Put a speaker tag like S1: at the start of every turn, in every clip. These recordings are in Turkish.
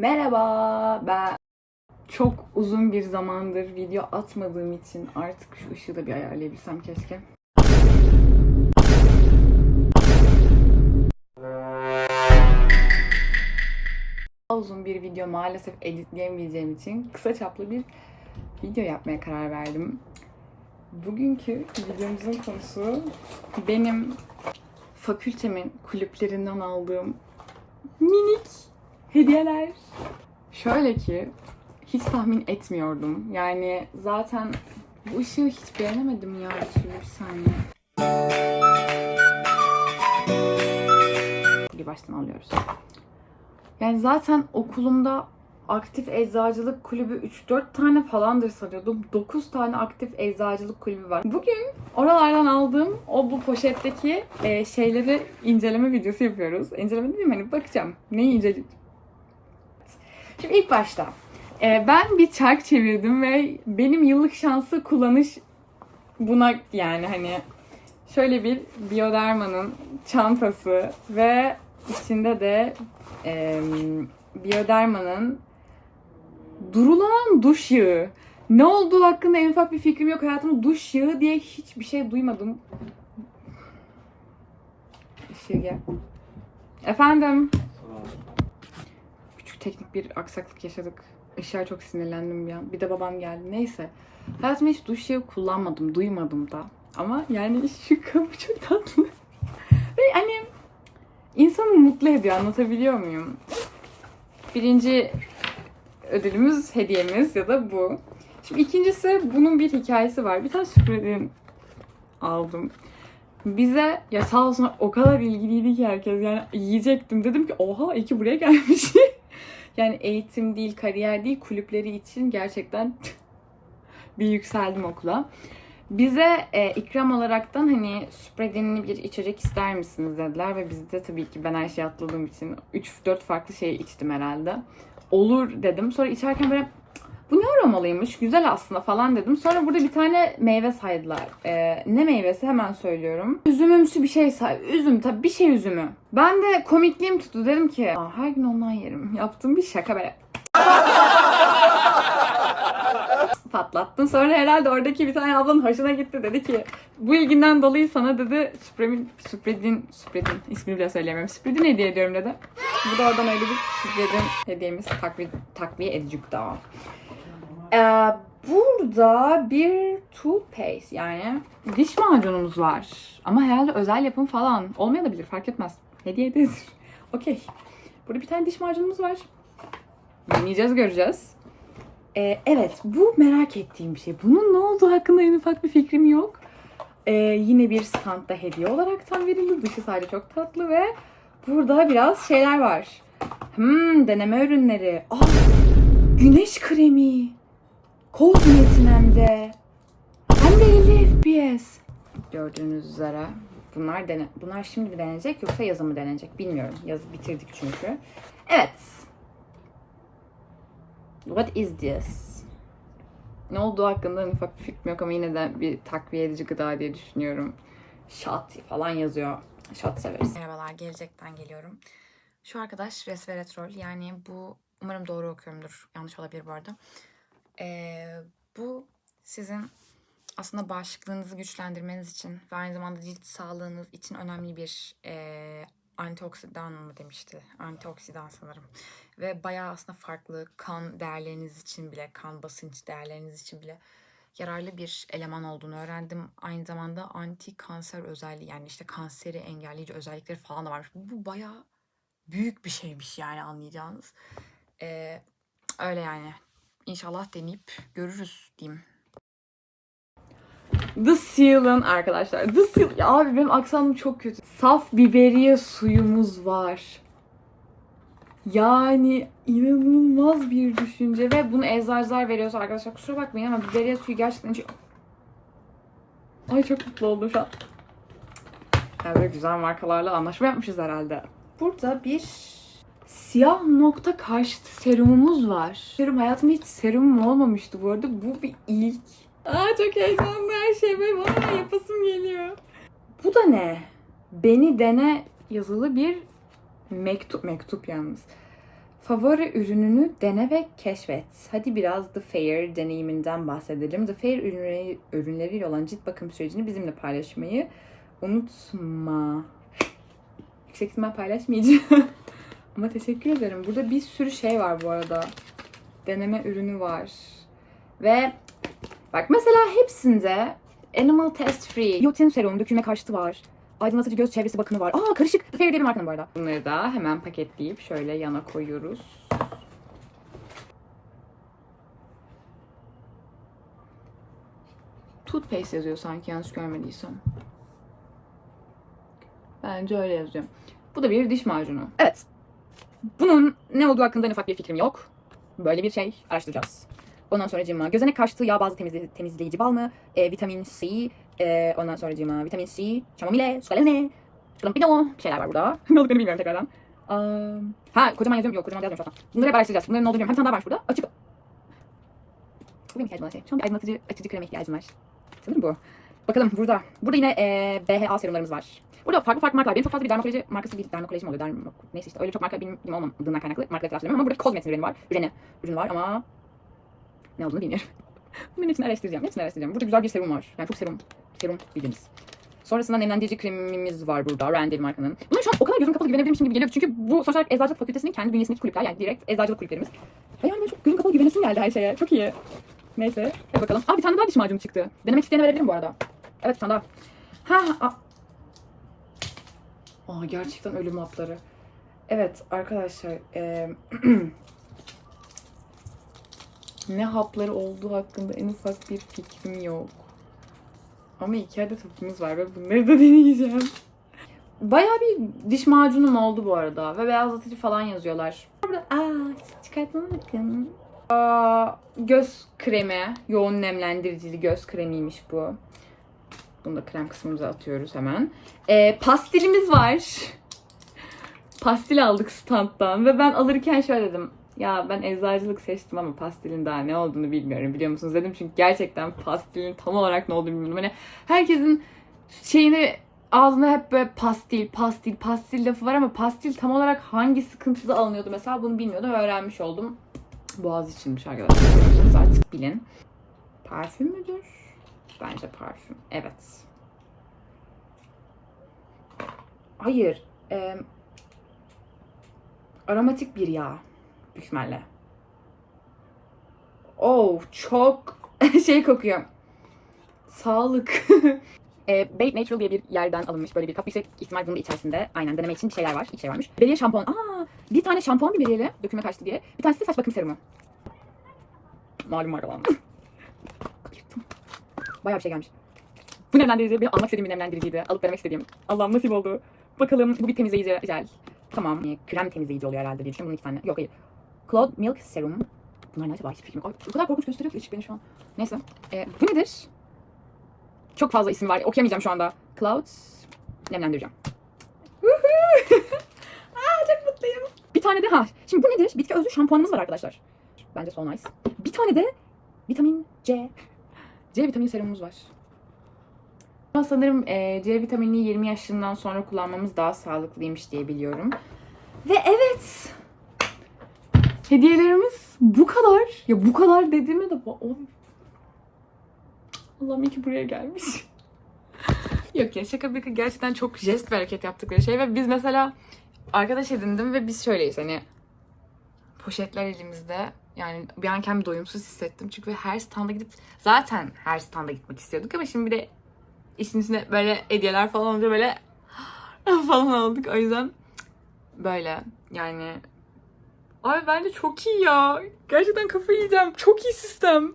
S1: Merhaba, ben çok uzun bir zamandır video atmadığım için artık şu ışığı da bir ayarlayabilsem keşke. Uzun bir video maalesef editleyemeyeceğim için kısa çaplı bir video yapmaya karar verdim. Bugünkü videomuzun konusu benim fakültemin kulüplerinden aldığım minik hediyeler. Şöyle ki hiç tahmin etmiyordum. Yani zaten bu ışığı hiç beğenemedim ya bir türlü bir saniye. Bir baştan alıyoruz. Yani zaten okulumda aktif eczacılık kulübü 3-4 tane falandır sanıyordum. 9 tane aktif eczacılık kulübü var. Bugün oralardan aldığım o bu poşetteki e, şeyleri inceleme videosu yapıyoruz. İnceleme değil mi? Hani bakacağım. Neyi inceleyeceğim? Şimdi ilk başta e, ben bir çark çevirdim ve benim yıllık şansı kullanış buna yani hani şöyle bir Bioderma'nın çantası ve içinde de e, Bioderma'nın durulan duş yağı. Ne olduğu hakkında en ufak bir fikrim yok. Hayatımda duş yağı diye hiçbir şey duymadım. Işığı gel. Efendim? Teknik bir aksaklık yaşadık. Işığa çok sinirlendim bir an. Bir de babam geldi. Neyse. Hayatımda hiç duş yağı kullanmadım. Duymadım da. Ama yani şu kapı çok tatlı. Ve hani insanı mutlu ediyor. Anlatabiliyor muyum? Birinci ödülümüz, hediyemiz ya da bu. Şimdi ikincisi bunun bir hikayesi var. Bir tane sürprizim aldım. Bize ya sağ olsun o kadar ilgiliydi ki herkes yani yiyecektim. Dedim ki oha iyi ki buraya gelmiş. yani eğitim değil, kariyer değil kulüpleri için gerçekten bir yükseldim okula. Bize e, ikram olaraktan hani spreadinli bir içecek ister misiniz dediler ve biz de tabii ki ben her şeyi atladığım için 3-4 farklı şey içtim herhalde. Olur dedim. Sonra içerken böyle bu ne aromalıymış güzel aslında falan dedim. Sonra burada bir tane meyve saydılar. E, ne meyvesi hemen söylüyorum. Üzümümsü bir şey say. Üzüm tabii bir şey üzümü. Ben de komikliğim tuttu dedim ki Aa, her gün ondan yerim. Yaptığım bir şaka böyle patlattım. Sonra herhalde oradaki bir tane ablanın hoşuna gitti. Dedi ki bu ilginden dolayı sana dedi Spreadin, Spreadin, Spreadin ismini bile söyleyemiyorum. Spreadin hediye ediyorum dedi. Bu da oradan öyle bir Spreadin hediyemiz takviye, takviye edici gıda. Ee, burada bir toothpaste yani diş macunumuz var. Ama herhalde özel yapım falan. Olmayabilir fark etmez. Hediye edilir. Okey. Burada bir tane diş macunumuz var. Deneyeceğiz göreceğiz. Ee, evet bu merak ettiğim bir şey. Bunun ne olduğu hakkında en ufak bir fikrim yok. Ee, yine bir standta hediye olarak tam verildi. Dışı sadece çok tatlı ve burada biraz şeyler var. Hmm, deneme ürünleri. Aa, güneş kremi. Koz niyetine hem de. Hem de 50 FPS. Gördüğünüz üzere bunlar dene bunlar şimdi mi denenecek yoksa yazın mı denenecek bilmiyorum. Yazı bitirdik çünkü. Evet. What is this? Ne olduğu hakkında en ufak bir fikrim yok ama yine de bir takviye edici gıda diye düşünüyorum. Shot falan yazıyor. Shot severiz.
S2: Merhabalar, gelecekten geliyorum. Şu arkadaş resveratrol yani bu umarım doğru okuyorumdur. Yanlış olabilir bu arada. Ee, bu sizin aslında bağışıklığınızı güçlendirmeniz için ve aynı zamanda cilt sağlığınız için önemli bir e, antioksidan mı demişti? Antioksidan sanırım. Ve bayağı aslında farklı kan değerleriniz için bile, kan basınç değerleriniz için bile yararlı bir eleman olduğunu öğrendim. Aynı zamanda anti kanser özelliği yani işte kanseri engelleyici özellikleri falan da varmış. Bu bayağı büyük bir şeymiş yani anlayacağınız. Ee, öyle yani. İnşallah deneyip görürüz diyeyim.
S1: The Seal'ın arkadaşlar. The Seal. Ya abi benim aksanım çok kötü. Saf biberiye suyumuz var. Yani inanılmaz bir düşünce ve bunu eczacılar veriyorsa arkadaşlar kusura bakmayın ama biberiye suyu gerçekten çok... Ay çok mutlu oldum şu an. Yani güzel markalarla anlaşma yapmışız herhalde. Burada bir siyah nokta karşıtı serumumuz var. Serum hayatımda hiç serumum olmamıştı bu arada. Bu bir ilk. Aa çok heyecanlı her şey böyle bana yapasım geliyor. Bu da ne? Beni dene yazılı bir mektup mektup yalnız. Favori ürününü dene ve keşfet. Hadi biraz The Fair deneyiminden bahsedelim. The Fair ürünleri, ürünleriyle olan cilt bakım sürecini bizimle paylaşmayı unutma. Yüksek ihtimal paylaşmayacağım. Ama teşekkür ederim. Burada bir sürü şey var bu arada. Deneme ürünü var. Ve bak mesela hepsinde Animal Test Free, biotin serum, dökülme karşıtı var. Aydınlatıcı göz çevresi bakımı var. Aa karışık. The Fair diye bir markanın bu arada. Bunları da hemen paketleyip şöyle yana koyuyoruz. Toothpaste yazıyor sanki yanlış görmediysem. Bence öyle yazıyor. Bu da bir diş macunu. Evet. Bunun ne olduğu hakkında en ufak bir fikrim yok. Böyle bir şey araştıracağız. Ondan sonra cima. Gözenek karşıtı yağ bazlı temizle- temizleyici bal mı? E, vitamin C. E, ondan sonra cima. Vitamin C. Chamomile. Squalene. Scalampino. Bir şeyler var burada. ne olduklarını bilmiyorum tekrardan. Aa, ha kocaman yazıyorum. Yok kocaman yazmıyorum şu an. Bunları hep araştıracağız. Bunların ne olduğunu bilmiyorum. Hem tane daha varmış burada. Açık. Bu benim ihtiyacım olan şey. Şu an bir aydınlatıcı açıcı kreme ihtiyacım var. Sanırım bu. Bakalım burada. Burada yine e, BHA serumlarımız var. Burada farklı farklı markalar. Benim çok fazla bir dermakoloji markası bir dermakoloji mi oluyor? Dermak, neyse işte öyle çok marka bilgim olmadığından kaynaklı marka etrafı ama burada kozmetik ürünü var. Ürünü, ürünü var ama ne olduğunu bilmiyorum. Bunların hepsini araştıracağım. Hepsini araştıracağım. Burada güzel bir serum var. Yani çok serum. Serum bildiğiniz. Sonrasında nemlendirici kremimiz var burada. Randel markanın. Bunlar şu an o kadar gözüm kapalı güvenebilirmişim gibi geliyor. Çünkü bu sonuç olarak Eczacılık Fakültesi'nin kendi bünyesindeki kulüpler. Yani direkt eczacılık kulüplerimiz. Ve yani çok gözüm kapalı güvenesim geldi her şeye. Çok iyi. Neyse. Hadi bakalım. Aa bir tane daha diş macunu çıktı. Denemek isteyene verebilirim bu arada. Evet bir tane daha. Ha, Aa gerçekten ölüm hapları. Evet arkadaşlar. eee, ne hapları olduğu hakkında en ufak bir fikrim yok. Ama iki adet hapımız var ve bunları da deneyeceğim. Bayağı bir diş macunum oldu bu arada. Ve beyazlatıcı falan yazıyorlar. Aa çıkartmama bakın. Aa, göz kremi. Yoğun nemlendiricili göz kremiymiş bu. Bunu da krem kısmımıza atıyoruz hemen. Ee, pastilimiz var. Pastil aldık standtan ve ben alırken şöyle dedim. Ya ben eczacılık seçtim ama pastilin daha ne olduğunu bilmiyorum biliyor musunuz dedim. Çünkü gerçekten pastilin tam olarak ne olduğunu bilmiyorum. Hani herkesin şeyini ağzına hep böyle pastil, pastil, pastil lafı var ama pastil tam olarak hangi sıkıntıda alınıyordu mesela bunu bilmiyordum. Öğrenmiş oldum. Boğaz içinmiş arkadaşlar. Artık bilin. Parfüm müdür? Bence parfüm. Evet. Hayır. E, aromatik bir yağ. Büyük ihtimalle. Oh çok şey kokuyor. Sağlık. e, Babe Natural diye bir yerden alınmış böyle bir kap yüksek ihtimal bunun içerisinde aynen deneme için bir şeyler var. İki şey varmış. Beriye şampuan. Aa, bir tane şampuan biberiyeli dökülme kaçtı diye. Bir tanesi de saç bakım serumu. Malum markalandı. Bayağı bir şey gelmiş. Bu nemlendirici benim almak istediğim bir nemlendiriciydi. Alıp denemek istediğim. Allah'ım nasip oldu. Bakalım bu bir temizleyici. Güzel. Tamam. e, krem temizleyici oluyor herhalde diye düşünüyorum. Bunun iki tane. Yok hayır. Cloud Milk Serum. Bunlar ne acaba? Hiçbir fikrim yok. O kadar korkunç gösteriyor ki ışık beni şu an. Neyse. E, bu nedir? Çok fazla isim var. Okuyamayacağım şu anda. Cloud nemlendireceğim. Aa, çok mutluyum. Bir tane de ha. Şimdi bu nedir? Bitki özlü şampuanımız var arkadaşlar. Bence so nice. Bir tane de vitamin C. C vitamini serumumuz var. Ama sanırım e, C vitaminini 20 yaşından sonra kullanmamız daha sağlıklıymış diye biliyorum. Ve evet. Hediyelerimiz bu kadar. Ya bu kadar dediğime de. Allah'ım iyi ki buraya gelmiş. Yok ya şaka bir gerçekten çok jest bir hareket yaptıkları şey ve biz mesela arkadaş edindim ve biz şöyleyiz hani poşetler elimizde yani bir an kendimi doyumsuz hissettim çünkü her standa gidip zaten her standa gitmek istiyorduk ama şimdi bir de işin içine böyle hediyeler falan olunca böyle falan olduk o yüzden böyle yani Ay bence çok iyi ya. Gerçekten kafayı yiyeceğim. Çok iyi sistem.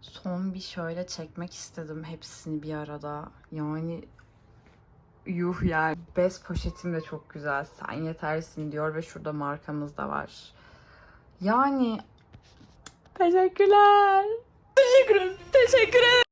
S1: Son bir şöyle çekmek istedim hepsini bir arada. Yani yuh yani. Bez poşetim de çok güzel. Sen yetersin diyor ve şurada markamız da var. Yani teşekkürler. Teşekkür ederim. Teşekkür ederim.